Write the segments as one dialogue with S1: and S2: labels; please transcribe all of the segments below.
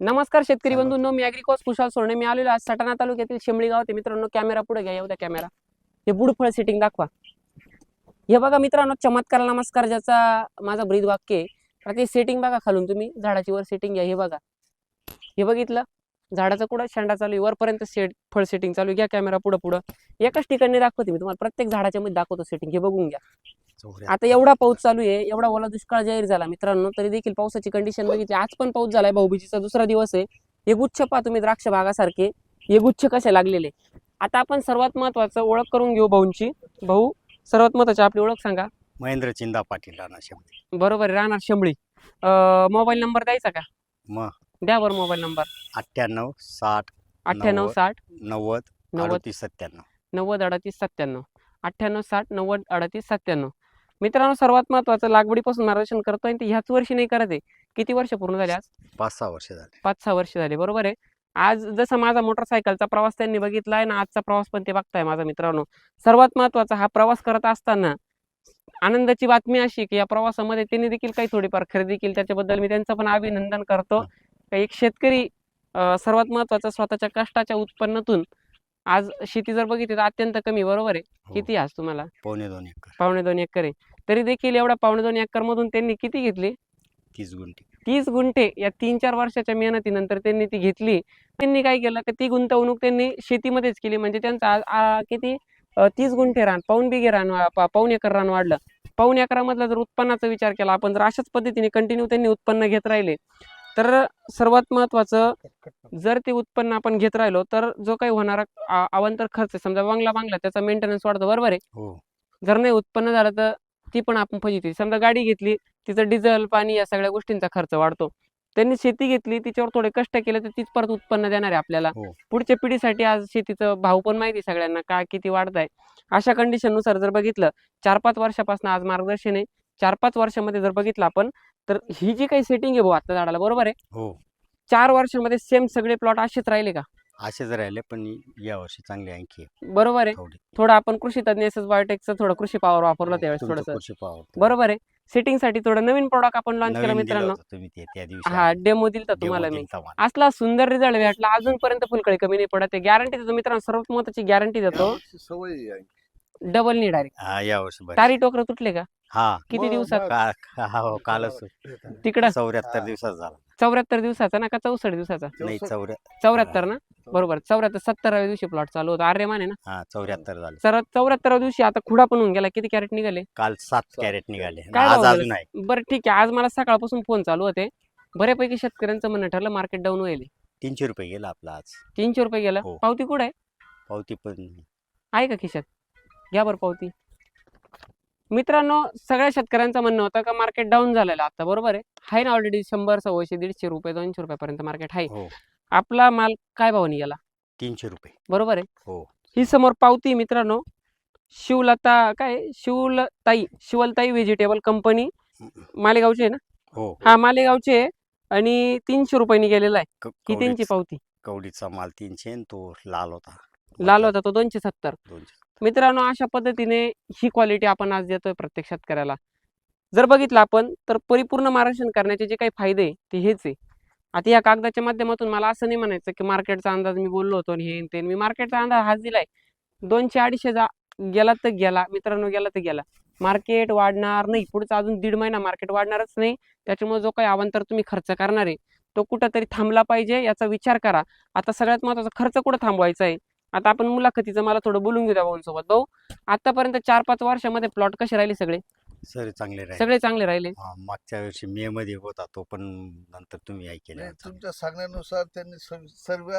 S1: नमस्कार शेतकरी
S2: हॅलो.
S1: बंधूंनो मी अॅग्रिकॉस कुशाल सोडणे मी आलेलो आज सटाणा तालुक्यातील शिमळी गाव ते मित्रांनो कॅमेरा पुढे घ्या एवढ्या कॅमेरा हे बुडफळ सेटिंग दाखवा. हे बघा मित्रांनो चमत्कार नमस्कार ज्याचा माझा ब्रीद वाक्य आहे. ते सेटिंग बघा खालून तुम्ही झाडाची वर सेटिंग घ्या हे बघा. हे बघितलं? झाडाचं कुठं? शेंडा चालू आहे. वरपर्यंत सेट फळ सेटिंग चालू घ्या कॅमेरा पुढं पुढं एकाच ठिकाणी दाखवते मी तुम्हाला. प्रत्येक झाडाच्या मध्ये दाखवतो सेटिंग हे बघून घ्या. आता एवढा पाऊस चालू आहे एवढा ओला दुष्काळ जाहीर झाला मित्रांनो तरी देखील पावसाची कंडिशन बघितली. आज पण पाऊस झालाय भाऊबीजीचा दुसरा दिवस आहे. हे गुच्छ पहा तुम्ही द्राक्ष बागासारखे. हे गुच्छ कसे लागलेले आता आपण सर्वात महत्वाचं ओळख करून घेऊ भाऊंची. भाऊ सर्वात महत्वाची आपली ओळख सांगा.
S2: महेंद्र चिंदा पाटील राणा शब्द
S1: बरोबर राहणार शंभळी मोबाईल नंबर द्यायचा का?
S2: मग
S1: द्या बरं मोबाईल नंबर.
S2: अठ्ठ्याण्णव साठ
S1: अठ्ठ्याण्णव. साठ
S2: नव्वद
S1: नव्वद
S2: सत्त्याण्णव.
S1: नव्वद अडतीस सत्त्याण्णव. अठ्ठ्याण्णव साठ नव्वद अडतीस सत्त्याण्णव. मित्रांनो सर्वात महत्वाचं लागवडीपासून मार्गदर्शन करतोय आणि ते ह्याच वर्षी नाही करत आहे. किती वर्ष पूर्ण झाले आज?
S2: पाच सहा वर्ष झाले.
S1: पाच सहा वर्ष झाले बरोबर आहे. आज जसा माझा मोटरसायकलचा प्रवास त्यांनी बघितलाय ना आजचा प्रवास पण ते बघताय माझा मित्रांनो. सर्वात महत्त्वाचा हा प्रवास करत असताना आनंदाची बातमी अशी की या प्रवासामध्ये त्यांनी देखील काही थोडीफार खरेदी केली. त्याच्याबद्दल मी त्यांचं पण अभिनंदन करतो. एक शेतकरी सर्वात महत्त्वाचा स्वतःच्या कष्टाच्या उत्पन्नातून आज शेती जर बघितली तर अत्यंत कमी बरोबर आहे?
S2: हो,
S1: किती आज तुम्हाला?
S2: पावणे दोन एकर.
S1: पावणे दोन एकर आहे. तरी देखील एवढा पावणे दोन एकर मधून त्यांनी किती घेतली?
S2: तीस गुंठे.
S1: तीस गुंठे. या तीन चार वर्षाच्या मेहनतीनंतर त्यांनी ती घेतली. त्यांनी काय केलं की ती गुंतवणूक त्यांनी शेतीमध्येच केली. म्हणजे त्यांचं किती? तीस गुंठे रान पाऊन बिघे रान वा- पा- पाऊण एकर रान वाढलं. पाऊण एकरामधला जर उत्पन्नाचा विचार केला आपण जर अशाच पद्धतीने कंटिन्यू त्यांनी उत्पन्न घेत राहिले तर सर्वात महत्वाचं जर ते उत्पन्न आपण घेत राहिलो तर जो काही होणारा अवांतर खर्च आहे, समजा बांगला बांगला त्याचा मेंटेनन्स वाढतो बरोबर आहे?
S2: हो.
S1: जर नाही उत्पन्न झालं तर ती पण आपण फजिती. समजा गाडी घेतली तिचं डिझेल पाणी या सगळ्या गोष्टींचा खर्च वाढतो. त्यांनी शेती घेतली तिच्यावर थोडे कष्ट केले तर तीच परत उत्पन्न देणार आहे आपल्याला.
S2: हो.
S1: पुढच्या पिढीसाठी आज शेतीचं भाव पण माहिती सगळ्यांना काय किती वाढत आहे अशा कंडिशननुसार जर बघितलं चार पाच वर्षापासून आज मार्गदर्शन आहे. चार पाच वर्षामध्ये जर बघितलं आपण तर ही जी काही सेटिंग आहे भाऊ आता झाडाला बरोबर आहे?
S2: हो.
S1: चार वर्षामध्ये सेम सगळे प्लॉट असेच राहिले का?
S2: असेच राहिले पण या वर्षी चांगली आणखी
S1: बरोबर आहे.
S2: थोडी.
S1: थोडं आपण कृषी तज्ञ एस बायोटेकचं थोडं कृषी पॉवर वापरलं त्यावेळेस
S2: तुमचं
S1: थोडंसं.
S2: कृषी पावर
S1: बरोबर आहे. सेटिंगसाठी थोडं नवीन प्रोडक्ट आपण लॉन्च केलं
S2: नवीन दिलं
S1: मित्रांनो
S2: होतं तुम्ही ते त्या दिवशी
S1: हा
S2: आले.
S1: डेमो दिलता
S2: Demo
S1: तुम्हाला मी.
S2: दिलता मला.
S1: असला सुंदर रिझल्ट भेटला अजूनपर्यंत फुलकळी कमी नाही पडत गॅरंटी देतो मित्रांनो सर्वात महत्वाची गॅरंटी देतो.
S3: यावर्षी सवय आहे.
S1: डबल नी डायरेक्ट
S2: हा या वर्षी बरं.
S1: तारी टोकर तुटले का?
S2: हा.
S1: किती दिवसात?
S2: का का- हो कालच
S1: तिकडं?
S2: चौऱ्याहत्तर दिवसात झाला.
S1: चौऱ्याहत्तर दिवसाचा ना का चौसष्ट दिवसाचा?
S2: नाही
S3: चौसष्ट.
S2: चौऱ्या
S1: चौऱ्याहत्तर ना? बरोबर. चौऱ्याहत्तर सत्तराव्या दिवशी प्लॉट चालू होता. आर्यमान आहे ना?
S2: हा चौऱ्याहत्तर झाले.
S1: तर चौऱ्याहत्तराव्या दिवशी आता खुडा पण होऊन गेला. किती कॅरेट निघाले?
S2: काल सात कॅरेट निघाले.
S1: काय
S2: आज अजून? आहे.
S1: बरं ठीक आहे. आज मला सकाळपासून फोन चालू होते. बऱ्यापैकी शेतकऱ्यांचं म्हणणं ठरलं मार्केट डाऊन होईल.
S2: तीनशे रुपये गेला आपला आज.
S1: तीनशे रुपये गेलं?
S2: हो.
S1: पावती कुठं आहे?
S2: पावती पण
S1: आहे का खिशात? घ्या बरं पावती. मित्रांनो सगळ्या शेतकऱ्यांचं म्हणणं होतं का मार्केट डाऊन झालेलं आता बरोबर आहे? आहे ना ऑलरेडी शंभर सव्वाशे दीडशे रुपये दोनशे रुपयापर्यंत मार्केट आहे
S2: हो.
S1: आपला माल काय भावाने गेला
S2: तीनशे रुपये.
S1: बरोबर आहे?
S2: हो.
S1: ही समोर पावती मित्रांनो शिवलता काय? शिवलताई शिवलताई व्हेजिटेबल कंपनी मालेगावची आहे ना?
S2: हो
S1: हा. मालेगावची आहे आणि तीनशे रुपयांनी गेलेला आहे.
S2: क-
S1: ही त्यांची
S2: कवडीच-
S1: पावती.
S2: कवडीचा माल तीनशे आणि तो लाल होता.
S1: लाल होता तो दोनशे सत्तर.
S2: दोनशे
S1: मित्रांनो अशा पद्धतीने ही क्वालिटी आपण आज देतोय प्रत्येक शेतकऱ्याला जर बघितलं आपण तर परिपूर्ण मार्गदर्शन करण्याचे जे काही फायदे ते हेच आहे. आता या कागदाच्या माध्यमातून मला असं नाही म्हणायचं की मार्केटचा अंदाज मी बोललो होतो आणि हे ते मी मार्केटचा अंदाज हाच दिलाय. दोनशे अडीचशे जा गेला तर गेला मित्रांनो गेला तर गेला. मार्केट वाढणार नाही. पुढचा अजून दीड महिना मार्केट वाढणारच नाही. त्याच्यामुळे जो काही अवांतर तुम्ही खर्च करणार आहे तो कुठंतरी थांबला पाहिजे याचा विचार करा. आता सगळ्यात महत्त्वाचा खर्च कुठं थांबवायचा आहे? आता आपण मुलाखतीचं मला थोडं बोलून घेऊ द्या भाऊंसोबत. भाऊ आतापर्यंत चार पाच वर्षामध्ये प्लॉट कसे राहिले सगळे?
S2: सर चांगले राहिले.
S1: सगळे चांगले राहिले?
S2: हा, मागच्या वर्षी मे मध्ये होता तो पण नंतर तुम्ही ऐकले
S3: नाही, तुमच्या सांगण्यानुसार त्यांनी सर्व- सर्व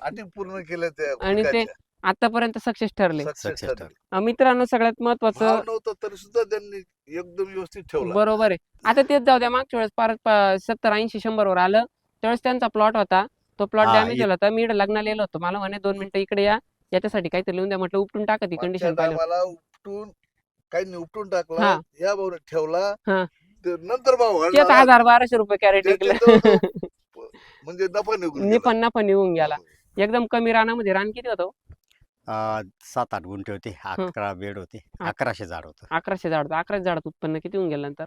S3: अटी पूर्ण केल्या त्या
S1: आणि ते. आतापर्यंत सक्सेस ठरले.
S3: Success
S2: Success
S3: ठरले.
S2: ठरले.
S1: अं, मित्रांनो सगळ्यात
S3: भाव
S1: महत्वाचं
S3: नव्हता तरी सुद्धा त्यांनी एकदम व्यवस्थित ठेवला.
S1: बरोबर आहे. आता तेच जाऊ द्या मागच्या वेळेस परत सत्तर ऐंशी शंभर वर आलं. त्यावेळेस त्यांचा प्लॉट होता. तो प्लॉट
S2: हा,
S1: डॅमेज झाला होता मी इकडे लग्नाला होतो. मला म्हणे दोन मिनिटं इकडे या याच्यासाठी काहीतरी लिहून द्या. म्हटलं उपटून टाका ती
S3: मागच्या
S1: कंडिशन पाहिलं.
S3: टायमाला उपटून काही उपटून
S1: हा.
S3: टाकला या भाऊ ठेवला
S1: हा.
S3: ते नंतर वाढला.
S1: हजार बाराशे रुपये कॅरेट
S3: त्याचे जवळजवळ म्हणजे नफा निघून
S1: निफा नफा निघून गेला.
S3: गेला.
S1: एकदम कमी रानामध्ये रान किती होतं
S2: आ, सात आठ गुंठे होते अकरा बेड होते
S1: हा.
S2: अकराशे झाड होतं.
S1: अकराशे झाड होतं. अकराशे झाडात उत्पन्न किती होऊन गेलं नंतर?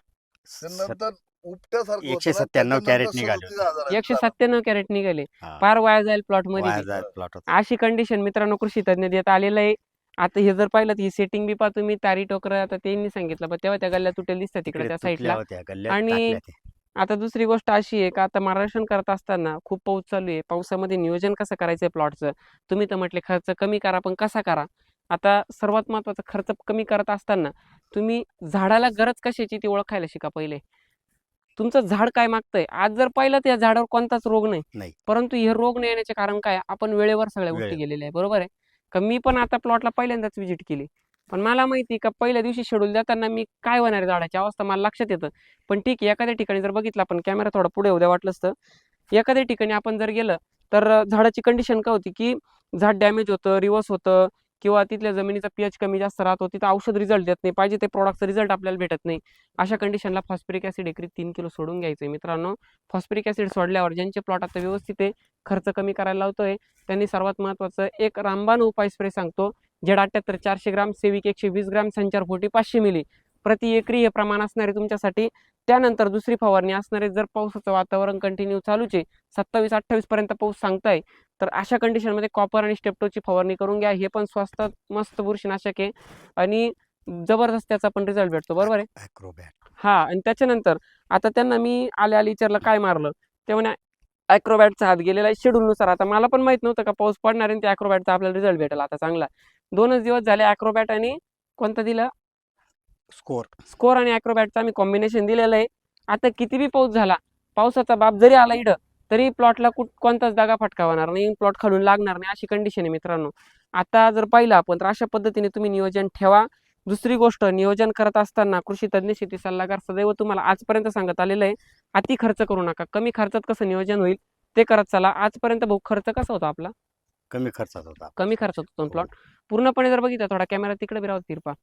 S3: तर नंतर उपट्यासारखं
S2: एकशे
S3: होतं ना,
S2: 97
S3: त्याच्यानंतर
S2: कॅरेट निघाले
S3: 37 हजाराचं
S1: एकशे. सत्त्याण्णव कॅरेट निघाले.
S2: हा.
S1: फार वाया जाईल प्लॉटमध्ये
S2: वाया होता
S1: अशी कंडिशन मित्रांनो कृषी तज्ञ देत आलेलं आहे. आता हे जर पाहिलं तर ही सेटिंग बी पहा तुम्ही तारी टोकर आता त्यांनी सांगितलं पण तेव्हा त्या गल्ल्या तुटेल दिसतात तिकडे त्या
S2: तुटल्या
S1: साईडला
S2: होत्या
S1: आणि
S2: टाकल्या त्या.
S1: आता दुसरी गोष्ट अशी आहे का आता मार्गदर्शन करत असताना खूप पाऊस चालू आहे. पावसामध्ये नियोजन कसं करायचंय प्लॉटचं तुम्ही तर म्हटले खर्च कमी करा पण कसा करा? आता सर्वात महत्त्वाचा खर्च कमी करत असताना तुम्ही झाडाला गरज कशाची ती ओळखायला शिका पहिले. तुमचं झाड काय मागतंय? आज जर पाहिलं तर या झाडावर कोणताच रोग नाही. परंतु हे रोग नाही येण्याचे कारण काय? आपण वेळेवर सगळ्या गोष्टी. गेलेल्या आहे बरोबर आहे? का मी पण आता प्लॉटला पहिल्यांदाच व्हिजिट केली. पण मला माहिती का पहिल्या दिवशी शेड्यूल देताना मी काय होणार आहे झाडाची अवस्था मला लक्षात येतं. पण ठीक आहे एखाद्या ठिकाणी जर बघितलं आपण कॅमेरा थोडा पुढे उद्या वाटलंच तर एखाद्या ठिकाणी आपण जर गेलं तर झाडाची कंडिशन काय होती की झाड डॅमेज होतं रिवर्स होतं किंवा तिथल्या जमिनीचा पीएच कमी जास्त राहतो तिथं औषध रिझल्ट देत नाही. पाहिजे ते प्रॉडक्टचा रिझल्ट आपल्याला भेटत नाही. अशा कंडिशनला फॉस्फरिक ऍसिड एकरी तीन किलो सोडून घ्यायचं आहे मित्रांनो. फॉस्फरिक ऍसिड सोडल्यावर ज्यांचे प्लॉट आता व्यवस्थित आहे खर्च कमी करायला लावतोय त्यांनी सर्वात महत्वाचं एक रामबाण उपाय स्प्रे सांगतो. जेड अठ्याहत्तर चारशे ग्राम सेविक एकशे वीस ग्राम संचार फोटी पाचशे मिली प्रति एकरी हे प्रमाण असणारे तुमच्यासाठी. त्यानंतर दुसरी फवारणी असणारे जर पावसाचं वातावरण कंटिन्यू चालूच आहे सत्तावीस अठ्ठावीस पर्यंत पाऊस सांगताय तर अशा कंडिशनमध्ये कॉपर आणि स्टेप्टोची फवारणी करून घ्या. हे पण स्वस्तात मस्त बुरशीनाशक आहे आणि जबरदस्त त्याचा पण रिझल्ट भेटतो. बरोबर आहे. हा आणि त्याच्यानंतर आता त्यांना मी आल्या आली विचारलं काय मारलं? ते म्हणे अॅक्रोबॅटचा हात गेलेला आहे शेड्यूलनुसार आता मला पण माहीत नव्हतं का पाऊस पडणार आहे त्या अॅक्रोबॅटचा आपल्याला रिझल्ट भेटेल आता चांगला. दोनच दिवस झाले अॅक्रोबॅट आणि कोणतं दिलं?
S2: स्कोर
S1: स्कोर आणि अॅक्रोबॅटचं आम्ही कॉम्बिनेशन दिलेलं आहे. आता किती बी पाऊस झाला पावसाचा बाप जरी आला इडं तरी प्लॉटला कुठ कोणताच दागा फटका होणार नाही प्लॉट खालून लागणार नाही अशी कंडिशन आहे मित्रांनो. आता जर पाहिलं आपण तर अशा पद्धतीने तुम्ही नियोजन ठेवा. दुसरी गोष्ट नियोजन करत असताना कृषी तज्ज्ञ शेती सल्लागार सदैव तुम्हाला आजपर्यंत सांगत आलेलं आहे अति खर्च करू नका. कमी खर्चात कसं नियोजन होईल ते करत चला. आजपर्यंत भाऊ खर्च कसा होता आपला?
S2: कमी खर्चात होता
S1: कमी खर्चात होतो
S2: हो.
S1: प्लॉट पूर्णपणे जर बघितलं थोडा कॅमेरा तिकडे बी राहतो तिरपा.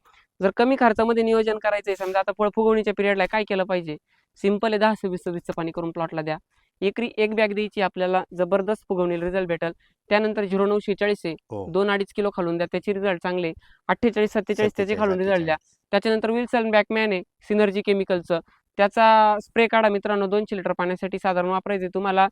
S1: जर कमी खर्चामध्ये नियोजन करायचंय समजा आता फळ फुगवणीच्या पिरियडला काय केलं पाहिजे? सिंपल आहे दहा सव्वीस सव्वीसचं पाणी करून प्लॉटला द्या. एकरी एक बॅग द्यायची आपल्याला जबरदस्त फुगवणीला रिझल्ट भेटेल. त्यानंतर झिरो नऊ शेचाळीस आहे.
S2: हो.
S1: दोन अडीच किलो खालून द्या त्याचे रिझल्ट चांगले अठ्ठेचाळीस सत्तेचाळीस त्याचे खालून रिझल्ट द्या.
S2: 47.
S1: त्याच्यानंतर विल्सन बॅकमॅन आहे सिनर्जी केमिकलचं त्याचा स्प्रे काढा मित्रांनो दोनशे लिटर पाण्यासाठी साधारण वापरायचे तुम्हाला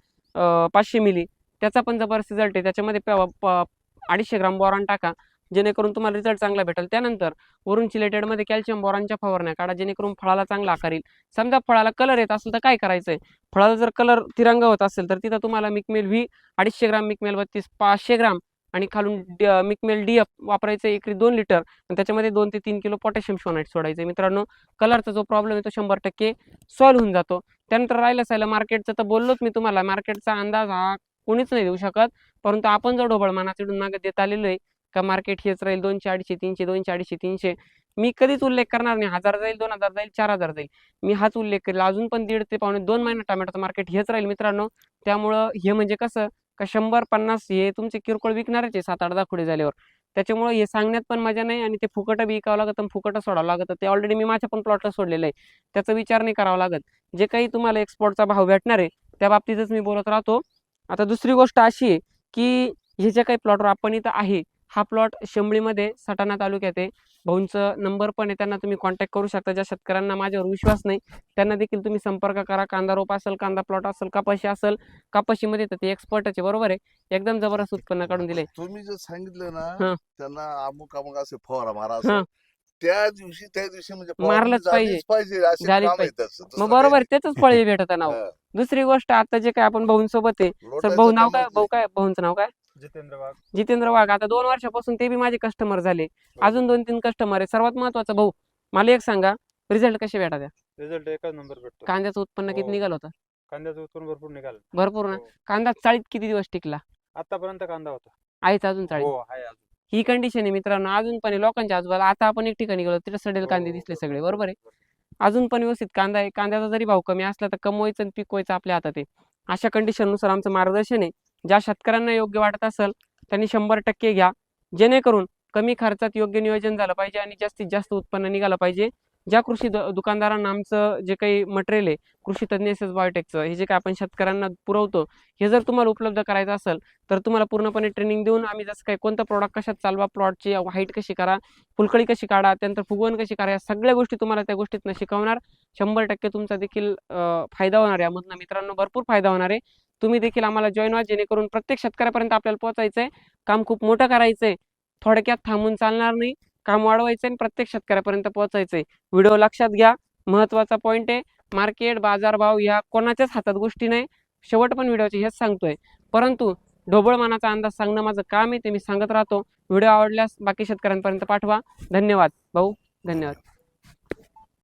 S1: पाचशे मिली त्याचा पण जबरदस्त रिझल्ट आहे. त्याच्यामध्ये प- प- अडीचशे ग्राम बोरॉन टाका. जेणेकरून तुम्हाला रिझल्ट चांगला भेटेल. त्यानंतर वरून चिलेटेडमध्ये कॅल्शियम बोरानच्या फवारण्या काढा. जेणेकरून फळाला चांगला आकार येईल. समजा फळाला कलर येत असेल तर काय करायचंय? फळाला जर कलर तिरंगा होत असेल तर तिथं तुम्हाला मिकमेल व्ही अडीचशे ग्राम मिकमेल बत्तीस पाचशे ग्राम आणि खालून ड- मिकमेल डी एफ वापरायचं एकरी दोन लिटर आणि त्याच्यामध्ये दोन ते तीन किलो पोटॅशियम शोनाईट सोडायचं मित्रांनो कलरचा जो प्रॉब्लेम आहे तो शंभर टक्के सॉल्व्ह होऊन जातो. त्यानंतर राहिलं सायला मार्केटचं तर बोललोच मी तुम्हाला मार्केटचा अंदाज हा कोणीच नाही देऊ शकत. परंतु आपण जो ढोबळ तिथून मागे देत आलेलो आहे का मार्केट हेच राहील दोनशे अडीचशे तीनशे दोनशे अडीचशे तीनशे? मी कधीच उल्लेख करणार नाही. हजार जाईल दोन हजार जाईल चार हजार जाईल. मी हाच उल्लेख करेल. अजून पण दीड ते पावणे दोन महिने टोमॅटोचं मार्केट हेच राहील मित्रांनो. त्यामुळं हे म्हणजे कसं का शंभर पन्नास हे तुमचे किरकोळ विकणारच आहे सात आठ दहा झाल्यावर. त्याच्यामुळे हे सांगण्यात पण मजा नाही आणि ते फुकटं बी विकावं लागतं फुकटं सोडावं लागतं. ते ऑलरेडी मी माझ्या पण प्लॉटला सोडलेलं आहे. त्याचा विचार नाही करावा लागत. जे काही तुम्हाला एक्सपोर्टचा भाव भेटणार आहे त्या बाबतीतच मी बोलत राहतो. आता दुसरी गोष्ट अशी आहे की हे जे काही प्लॉटवर आपण इथं आहे हा प्लॉट शंभळीमध्ये सटाणा तालुक्यात आहे. भाऊंचं नंबर पण आहे त्यांना तुम्ही कॉन्टॅक्ट करू शकता. ज्या शेतकऱ्यांना माझ्यावर विश्वास नाही त्यांना देखील तुम्ही संपर्क करा. कांदा रोप असेल कांदा प्लॉट असेल कपाशी असेल कपाशीमध्ये तर ते एक्सपर्टच आहे बरोबर आहे. एकदम जबरदस्त उत्पन्न काढून दिले
S3: तुम्ही जे सांगितलं. ना त्यांना अमुक अमुक असे फवारा मारा त्या दिवशी त्या दिवशी म्हणजे
S1: मारलंच
S3: फवारणी
S1: पाहिजे.
S3: झालीच पाहिजे असे
S1: झालीच
S3: काम आहे
S1: पाहिजे. मग बरोबर त्याच फळे भेटत नाव.
S3: हा.
S1: दुसरी गोष्ट आता जे काय आपण भाऊंसोबत आहे तर
S3: लोटायचं
S1: भाऊ नाव काय. भाऊ काय? भाऊंचं नाव काय?
S4: जितेंद्र वाघ.
S1: जितेंद्र वाघ. आता दोन वर्षापासून ते बी माझे कस्टमर झाले. अजून दोन तीन कस्टमर आहे सर्वात महत्त्वाचा भाऊ मला एक सांगा रिझल्ट कसे भेटा त्या
S4: रिझल्ट एकच नंबर भेटतो.
S1: कांद्याचं उत्पन्न किती
S4: हो.
S1: निघालं होतं?
S4: कांद्याचं उत्पन्न भरपूर निघालं.
S1: भरपूर ना?
S4: हो.
S1: कांदा चाळीत किती दिवस टिकला?
S4: आतापर्यंत कांदा होता.
S1: आहेच अजून चाळीत.
S4: हो आहे अजून.
S1: ही कंडिशन आहे मित्रांनो. अजून पण लोकांच्या आजूबाजूला. आता आपण एक ठिकाणी गेलो तिथे सडेल कांदे दिसले सगळे. बरोबर आहे? अजून पण व्यवस्थित कांदा आहे. कांद्याचा जरी भाव कमी असला तर कमवायचं आणि पिकवायचं आपल्या हातात आहे. अशा कंडिशननुसार आमचं मार्गदर्शन आहे. ज्या शेतकऱ्यांना योग्य वाटत असेल त्यांनी शंभर टक्के घ्या. जेणेकरून कमी खर्चात योग्य नियोजन झालं पाहिजे आणि जास्तीत जास्त उत्पन्न निघालं पाहिजे. ज्या कृषी द- दुकानदारांना आमचं जे काही मटेरियल आहे कृषी तज्ञ एस एस बायोटेकचं हे जे काही आपण शेतकऱ्यांना पुरवतो हे जर तुम्हाला उपलब्ध करायचं असेल तर तुम्हाला पूर्णपणे ट्रेनिंग देऊन आम्ही जसं काही कोणतं प्रॉडक्ट कशात चालवा प्लॉटची हाईट कशी करा फुलकळी कशी काढा त्यानंतर फुगवण कशी करा या सगळ्या गोष्टी तुम्हाला त्या गोष्टीतनं शिकवणार. शंभर टक्के तुमचा देखील फायदा होणार आहे. यामधनं मित्रांनो भरपूर फायदा होणार आहे. तुम्ही देखील आम्हाला जॉईन व्हा जेणेकरून प्रत्येक शेतकऱ्यापर्यंत आपल्याला पोहोचायचं आहे काम खूप मोठं करायचं आहे थोडक्यात थांबून चालणार नाही. काम वाढवायचं आणि प्रत्येक शेतकऱ्यापर्यंत पोहोचायचं आहे व्हिडिओ लक्षात घ्या. महत्त्वाचा पॉईंट आहे. मार्केट बाजारभाव ह्या कोणाच्याच हातात गोष्टी नाही. शेवट पण व्हिडिओचे हेच सांगतोय. परंतु ढोबळमानाचा अंदाज सांगणं माझं काम आहे ते मी सांगत राहतो. व्हिडिओ आवडल्यास बाकी शेतकऱ्यांपर्यंत पाठवा. धन्यवाद. भाऊ धन्यवाद.